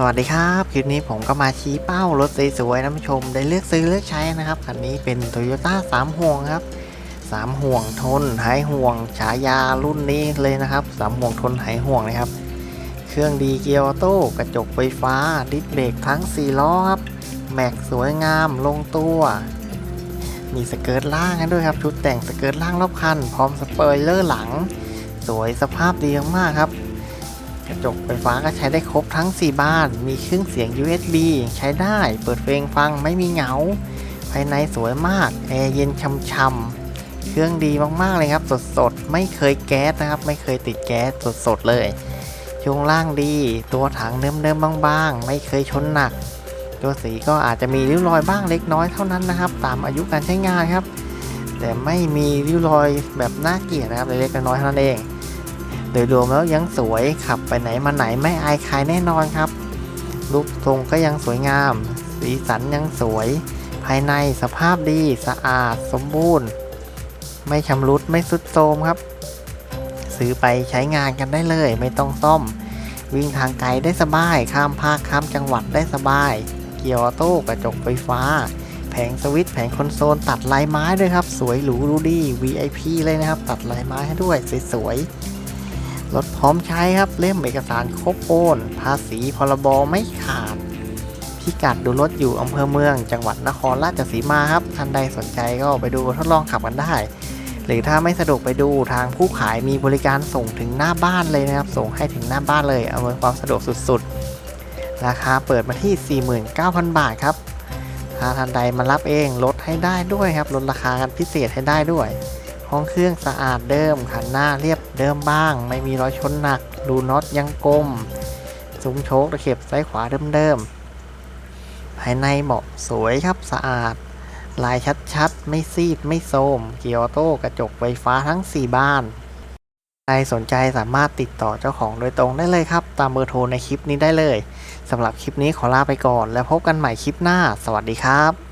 สวัสดีครับ คลิปนี้ผมก็มาชี้เป้ารถสวยๆนะผู้ชม ได้เลือกซื้อเลือกใช้นะครับ คันนี้เป็น Toyota 3 ห่วงครับ 3 ห่วงทนหายห่วง ฉายารุ่นนี้เลยนะครับ 3 ห่วงทนหายห่วงนะครับ เครื่องดีเกียร์ออโต้กระจกไฟฟ้า ดิสเบรกทั้ง 4 ล้อครับ แม็กสวยงามลงตัว มีสเกิร์ตล่างให้ด้วยครับ ชุดแต่งสเกิร์ตล่างรอบคัน พร้อมสเปอยเลอร์หลัง สวยสภาพดีมากครับ กระจกไฟฟ้าก็ใช้ได้ครบทั้ง 4 บ้าน มีเครื่องเสียง USB ใช้ได้ เปิดเพลงฟังไม่มีเหงา ภายในสวยมาก แอร์เย็นช่ำๆ เครื่องดีมากๆเลยครับ สดๆ ไม่เคยแก๊สนะครับ ไม่เคยติดแก๊สสดๆ เลยช่วงล่างดี ตัวถังเดิมๆบางๆ ไม่เคยชนหนัก ตัวสีก็อาจจะมีริ้วรอยบ้างเล็กน้อยเท่านั้นนะครับ ตามอายุการใช้งานครับ แต่ไม่มีริ้วรอยแบบน่าเกลียดนะครับ เล็กๆ น้อยๆเท่านั้นเอง ดยรวมแล้วยังสวยขับไปไหนมาไหนไม่อายใครแน่นอนครับ รูปทรงก็ยังสวยงาม สีสันยังสวย ภายในสภาพดีสะอาดสมบูรณ์ ไม่ชำรุดไม่สุดโทรมครับ ซื้อไปใช้งานกันได้เลยไม่ต้องซ่อม วิ่งทางไกลได้สบาย ข้ามภาคข้ามจังหวัดได้สบาย เกียร์ออโต้กระจกไฟฟ้า แผงสวิตช์แผงคอนโซลตัดลายไม้ด้วยครับ สวยหรูดูดี VIP เลยนะครับ ตัดลายไม้ให้ด้วยสวยๆ รถพร้อมใช้ครับเล่มเอกสารครบโอน ภาษีพรบไม่ขาด พิกัดดูรถอยู่อำเภอเมือง จังหวัดนครราชสีมาครับท่านใดสนใจก็ไปดูทดลองขับกันได้ หรือถ้าไม่สะดวกไปดูทางผู้ขายมีบริการส่งถึงหน้าบ้านเลยนะครับ ส่งให้ถึงหน้าบ้านเลยอำนวยความสะดวกสุดๆ ราคาเปิดมาที่ 49,000 บาทครับถ้าท่านใดมารับเองลดให้ได้ด้วยครับลดราคากันพิเศษให้ได้ด้วย ห้องเครื่องสะอาดเดิมขันหน้าเรียบเดิมบ้าง ไม่มีรอยชนหนัก ดูน็อตยังกลมซุ้มโชคตะเข็บซ้ายขวาเดิมๆภายในเหมาะสวยครับสะอาด ลายชัดๆ ไม่ซีดไม่โทมเกียร์ออโต้กระจกไฟฟ้าทั้ง 4 บ้านใครสนใจสามารถติดต่อเจ้าของโดยตรงได้เลยครับ ตามเบอร์โทรในคลิปนี้ได้เลยสำหรับคลิปนี้ขอลาไปก่อน แล้วพบกันใหม่คลิปหน้า สวัสดีครับ